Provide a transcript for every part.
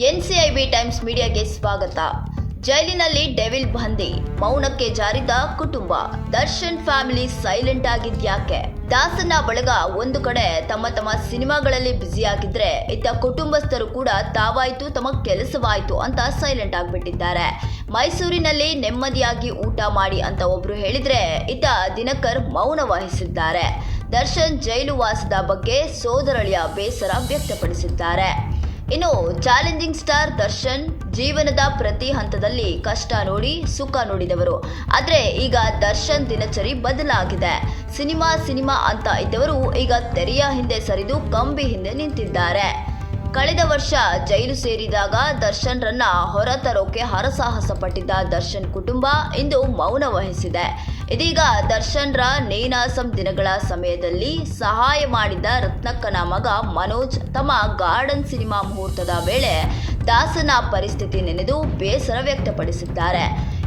Times ಮೀಡಿಯಾಗೆ ಸ್ವಾಗತ. ಜೈಲಿನಲ್ಲಿ devil ಬಂದಿ, ಮೌನಕ್ಕೆ ಜಾರಿದ ಕುಟುಂಬ. ದರ್ಶನ್ ಫ್ಯಾಮಿಲಿ ಸೈಲೆಂಟ್ ಆಗಿದ್ಯಾಕೆ? ದಾಸನ ಬಳಗ ಒಂದು ಕಡೆ ತಮ್ಮ ತಮ್ಮ ಸಿನಿಮಾಗಳಲ್ಲಿ ಬ್ಯುಸಿಯಾಗಿದ್ರೆ, ಇತ್ತ ಕುಟುಂಬಸ್ಥರು ಕೂಡ ತಾವಾಯ್ತು ತಮ್ಮ ಕೆಲಸವಾಯ್ತು ಅಂತ ಸೈಲೆಂಟ್ ಆಗಿಬಿಟ್ಟಿದ್ದಾರೆ. ಮೈಸೂರಿನಲ್ಲಿ ನೆಮ್ಮದಿಯಾಗಿ ಊಟ ಮಾಡಿ ಅಂತ ಒಬ್ರು ಹೇಳಿದ್ರೆ, ಇತ್ತ ದಿನಕರ್ ಮೌನ ವಹಿಸಿದ್ದಾರೆ. ದರ್ಶನ್ ಜೈಲು ವಾಸದ ಬಗ್ಗೆ ಸೋದರಳಿಯ ಬೇಸರ ವ್ಯಕ್ತಪಡಿಸಿದ್ದಾರೆ. ಇನ್ನು ಚಾಲೆಂಜಿಂಗ್ ಸ್ಟಾರ್ ದರ್ಶನ್ ಜೀವನದ ಪ್ರತಿ ಹಂತದಲ್ಲಿ ಕಷ್ಟ ನೋಡಿ ಸುಖ ನೋಡಿದವರು. ಆದರೆ ಈಗ ದರ್ಶನ್ ದಿನಚರಿ ಬದಲಾಗಿದೆ. ಸಿನಿಮಾ ಸಿನಿಮಾ ಅಂತ ಇದ್ದವರು ಈಗ ತೆರೆಯ ಹಿಂದೆ ಸರಿದು ಕಂಬಿ ಹಿಂದೆ ನಿಂತಿದ್ದಾರೆ. ಕಳೆದ ವರ್ಷ ಜೈಲು ಸೇರಿದಾಗ ದರ್ಶನ್ರನ್ನ ಹೊರತರೋಕೆ ಹರಸಾಹಸ ಪಟ್ಟಿದ್ದ ದರ್ಶನ್ ಕುಟುಂಬ ಇಂದು ಮೌನ ವಹಿಸಿದೆ. ಇದೀಗ ದರ್ಶನ್ರ ನೇನಾಸಂ ದಿನಗಳ ಸಮಯದಲ್ಲಿ ಸಹಾಯ ಮಾಡಿದ ರತ್ನಕ್ಕನ ಮಗ ಮನೋಜ್ ತಮ್ಮ ಗಾರ್ಡನ್ ಸಿನಿಮಾ ಮುಹೂರ್ತದ ವೇಳೆ ದಾಸನ ಪರಿಸ್ಥಿತಿ ನೆನೆದು ಬೇಸರ ವ್ಯಕ್ತಪಡಿಸಿದ್ದಾರೆ.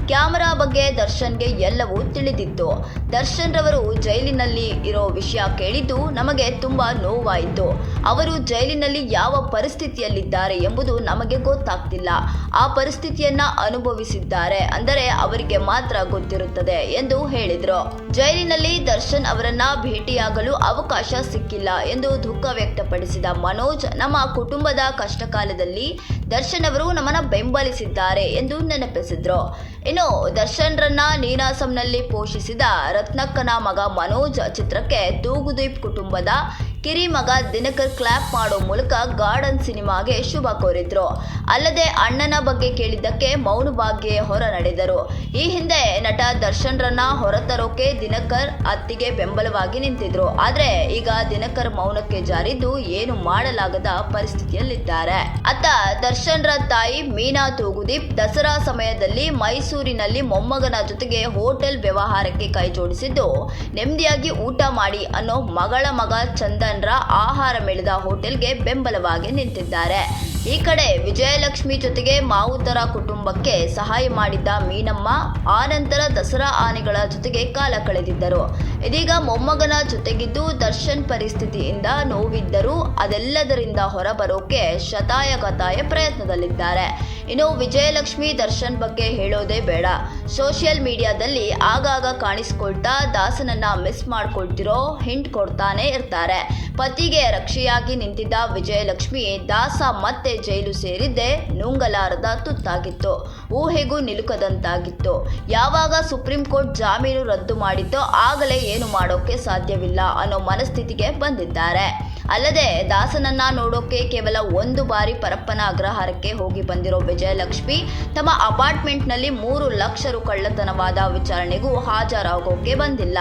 ಕ್ಯಾಮರಾ ಬಗ್ಗೆ ದರ್ಶನ್ಗೆ ಎಲ್ಲವೂ ತಿಳಿದಿತ್ತು. ದರ್ಶನ್ ರವರು ಜೈಲಿನಲ್ಲಿ ಇರೋ ವಿಷಯ ಕೇಳಿದ್ದು ನಮಗೆ ತುಂಬಾ ನೋವಾಯಿತು. ಅವರು ಜೈಲಿನಲ್ಲಿ ಯಾವ ಪರಿಸ್ಥಿತಿಯಲ್ಲಿದ್ದಾರೆ ಎಂಬುದು ನಮಗೆ ಗೊತ್ತಾಗ್ತಿಲ್ಲ. ಆ ಪರಿಸ್ಥಿತಿಯನ್ನ ಅನುಭವಿಸಿದ್ದಾರೆ ಅಂದರೆ ಅವರಿಗೆ ಮಾತ್ರ ಗೊತ್ತಿರುತ್ತದೆ ಎಂದು ಹೇಳಿದ್ರು. ಜೈಲಿನಲ್ಲಿ ದರ್ಶನ್ ಅವರನ್ನ ಭೇಟಿಯಾಗಲು ಅವಕಾಶ ಸಿಕ್ಕಿಲ್ಲ ಎಂದು ದುಃಖ ವ್ಯಕ್ತಪಡಿಸಿದ ಮನೋಜ್, ನಮ್ಮ ಕುಟುಂಬದ ಕಷ್ಟಕಾಲದಲ್ಲಿ ದರ್ಶನ್ ಅವರು ನಮ್ಮನ್ನ ಬೆಂಬಲಿಸಿದ್ದಾರೆ ಎಂದು ನೆನಪಿಸಿದ್ರು. ಇನ್ನು ದರ್ಶನ್ರನ್ನ ನೀನಾಸಂನಲ್ಲಿ ಪೋಷಿಸಿದ ರತ್ನಕ್ಕನ ಮಗ ಮನೋಜ್ ಚಿತ್ರಕ್ಕೆ ತೂಗುದೀಪ್ ಕುಟುಂಬದ ಕಿರಿ ಮಗ ದಿನಕರ್ ಕ್ಲಾಪ್ ಮಾಡೋ ಮೂಲಕ ಗಾರ್ಡನ್ ಸಿನಿಮಾಗೆ ಶುಭ ಕೋರಿದ್ರು. ಅಲ್ಲದೆ ಅಣ್ಣನ ಬಗ್ಗೆ ಕೇಳಿದ್ದಕ್ಕೆ ಮೌನವಾಗಿ ಹೊರ ನಡೆದರು. ಈ ಹಿಂದೆ ನಟ ದರ್ಶನ್ರನ್ನ ಹೊರತರೋಕೆ ದಿನಕರ್ ಅತ್ತಿಗೆ ಬೆಂಬಲವಾಗಿ ನಿಂತಿದ್ರು. ಆದ್ರೆ ಈಗ ದಿನಕರ್ ಮೌನಕ್ಕೆ ಜಾರಿದ್ದು ಏನು ಮಾಡಲಾಗದ ಪರಿಸ್ಥಿತಿಯಲ್ಲಿದ್ದಾರೆ. ಅತ್ತ ದರ್ಶನ್ರ ತಾಯಿ ಮೀನಾ ತೂಗುದೀಪ್ ದಸರಾ ಸಮಯದಲ್ಲಿ ಮೈಸೂರಿನಲ್ಲಿ ಮೊಮ್ಮಗನ ಜೊತೆಗೆ ಹೋಟೆಲ್ ವ್ಯವಹಾರಕ್ಕೆ ಕೈ ಜೋಡಿಸಿದ್ದು, ನೆಮ್ಮದಿಯಾಗಿ ಊಟ ಮಾಡಿ ಅನ್ನೋ ಮಗಳ ಮಗ ಚಂದನ್ರ ಆಹಾರ ಮೇಳದ ಹೋಟೆಲ್ಗೆ ಬೆಂಬಲವಾಗಿ ನಿಂತಿದ್ದಾರೆ. ಈ ಕಡೆ ವಿಜಯಲಕ್ಷ್ಮಿ ಜೊತೆಗೆ ಮಾವುತರ ಕುಟುಂಬಕ್ಕೆ ಸಹಾಯ ಮಾಡಿದ್ದ ಮೀನಮ್ಮ ಆನಂತರ ದಸರಾ ಆನೆಗಳ ಜೊತೆಗೆ ಕಾಲ ಕಳೆದಿದ್ದರು. ಇದೀಗ ಮೊಮ್ಮಗನ ಜೊತೆಗಿದ್ದು ದರ್ಶನ್ ಪರಿಸ್ಥಿತಿಯಿಂದ ನೋವಿದ್ದರೂ ಅದೆಲ್ಲದರಿಂದ ಹೊರಬರೋಕೆ ಶತಾಯಗತಾಯ ಪ್ರಯತ್ನದಲ್ಲಿದ್ದಾರೆ. ಇನ್ನು ವಿಜಯಲಕ್ಷ್ಮಿ ದರ್ಶನ್ ಬಗ್ಗೆ ಹೇಳೋದೇ ಬೇಡ. ಸೋಷಿಯಲ್ ಮೀಡಿಯಾದಲ್ಲಿ ಆಗಾಗ ಕಾಣಿಸ್ಕೊಳ್ತಾ ದಾಸನನ್ನ ಮಿಸ್ ಮಾಡ್ಕೊಳ್ತಿರೋ, ಹಿಂಟ್ ಕೊಡ್ತಾನೆ ಇರ್ತಾರೆ. ಪತಿಗೆ ರಕ್ಷೆಯಾಗಿ ನಿಂತಿದ್ದ ವಿಜಯಲಕ್ಷ್ಮಿ, ದಾಸ ಮತ್ತೆ ಜೈಲು ಸೇರಿದ್ದೆ ನುಂಗಲಾರದ ತುತ್ತಾಗಿತ್ತು. ಊಹೆಗೂ ನಿಲುಕದಂತಾಗಿತ್ತು. ಯಾವಾಗ ಸುಪ್ರೀಂ ಕೋರ್ಟ್ ಜಾಮೀನು ರದ್ದು ಮಾಡಿತ್ತೋ ಆಗಲೇ ಏನು ಮಾಡೋಕ್ಕೆ ಸಾಧ್ಯವಿಲ್ಲ ಅನ್ನೋ ಮನಸ್ಥಿತಿಗೆ ಬಂದಿದ್ದಾರೆ. ಅಲ್ಲದೆ ದಾಸನನ್ನ ನೋಡೋಕೆ ಕೇವಲ ಒಂದು ಬಾರಿ ಪರಪ್ಪನ ಅಗ್ರಹಾರಕ್ಕೆ ಹೋಗಿ ಬಂದಿರೋ ವಿಜಯಲಕ್ಷ್ಮಿ ತಮ್ಮ ಅಪಾರ್ಟ್ಮೆಂಟ್ನಲ್ಲಿ ಮೂರು ಲಕ್ಷ ರು ಕಳ್ಳತನವಾದ ವಿಚಾರಣೆಗೂ ಹಾಜರಾಗೋಕೆ ಬಂದಿಲ್ಲ.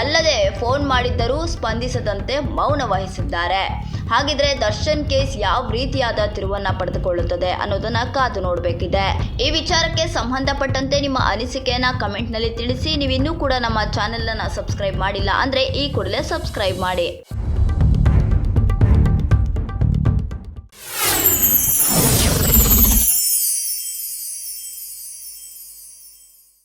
ಅಲ್ಲದೆ ಫೋನ್ ಮಾಡಿದ್ದರೂ ಸ್ಪಂದಿಸದಂತೆ ಮೌನ ವಹಿಸಿದ್ದಾರೆ. ಹಾಗಿದ್ರೆ ದರ್ಶನ್ ಕೇಸ್ ಯಾವ ರೀತಿಯಾದ ತಿರುವನ್ನ ಪಡೆದುಕೊಳ್ಳುತ್ತದೆ ಅನ್ನೋದನ್ನ ಕಾದು ನೋಡಬೇಕಿದೆ. ಈ ವಿಚಾರಕ್ಕೆ ಸಂಬಂಧಪಟ್ಟಂತೆ ನಿಮ್ಮ ಅನಿಸಿಕೆಯನ್ನ ಕಮೆಂಟ್ನಲ್ಲಿ ತಿಳಿಸಿ. ನೀವಿನ್ನೂ ಕೂಡ ನಮ್ಮ ಚಾನೆಲ್ ಅನ್ನ ಸಬ್ಸ್ಕ್ರೈಬ್ ಮಾಡಿಲ್ಲ ಅಂದ್ರೆ ಈ ಕೂಡಲೇ ಸಬ್ಸ್ಕ್ರೈಬ್ ಮಾಡಿ.